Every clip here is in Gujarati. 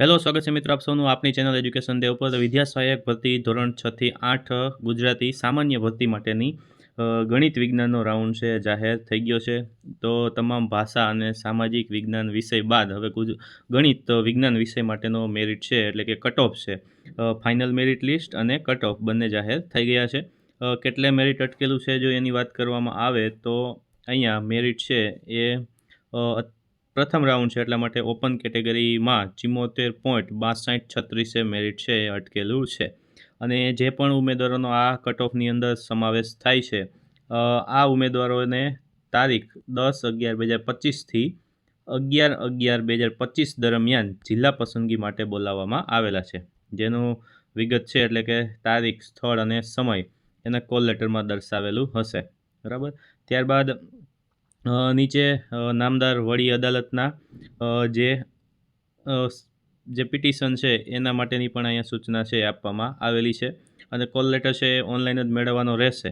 હેલો, સ્વાગત છે મિત્રો આપ સૌનું. આપની ચેનલ એજ્યુકેશન દેવ પર વિદ્યા સહાયક ભરતી ધોરણ છ થી આઠ ગુજરાતી સામાન્ય ભરતી માટેની ગણિત વિજ્ઞાનનો રાઉન્ડ છે, જાહેર થઈ ગયો છે. તો તમામ ભાષા અને સામાજિક વિજ્ઞાન વિષય બાદ હવે ગણિત વિજ્ઞાન વિષય માટેનો મેરિટ છે, એટલે કે કટ ઓફ છે. ફાઇનલ મેરિટ લિસ્ટ અને કટ ઓફ બંને જાહેર થઈ ગયા છે. કેટલે મેરિટ અટકેલું છે જો એની વાત કરવામાં આવે તો અહીંયા મેરિટ છે એ પ્રથમ રાઉન્ડ છે, એટલા માટે ઓપન કેટેગરીમાં ચિમ્મોતેર પોઈન્ટ બાસઠ છત્રીસે મેરિટ છે, એ અટકેલું છે. અને જે પણ ઉમેદવારોનો આ કટ ઓફની અંદર સમાવેશ થાય છે આ ઉમેદવારોને તારીખ દસ અગિયાર બે હજાર પચીસથી અગિયાર અગિયાર બે હજાર પચીસ દરમિયાન જિલ્લા પસંદગી માટે બોલાવવામાં આવેલા છે. જેનું વિગત છે એટલે કે તારીખ, સ્થળ અને સમય એના કોલ લેટરમાં દર્શાવેલું હશે. બરાબર? ત્યારબાદ નીચે નામદાર વડી અદાલતના જે જે પિટિશન છે, એના માટેની પણ અહીંયા સૂચના છે આપવામાં આવેલી છે. અને કોલ લેટર છે એ ઓનલાઈન જ મેળવવાનો રહેશે.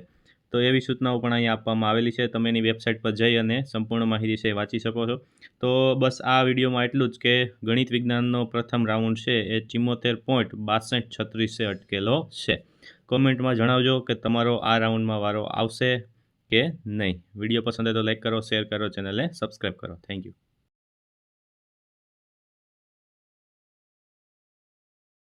તો એવી સૂચનાઓ પણ અહીંયા આપવામાં આવેલી છે. તમે એની વેબસાઇટ પર જઈ અને સંપૂર્ણ માહિતી છે વાંચી શકો છો. તો બસ આ વિડીયોમાં એટલું જ કે ગણિત વિજ્ઞાનનો પ્રથમ રાઉન્ડ છે એ ચિમ્મોતેર પોઈન્ટ બાસઠ છત્રીસે અટકેલો છે. કોમેન્ટમાં જણાવજો કે તમારો આ રાઉન્ડમાં વારો આવશે. કે નહીં. વીડિયો પસંદ હોય તો લાઈક કરો, શેર કરો, ચેનલને સબસ્ક્રાઈબ કરો. Thank you.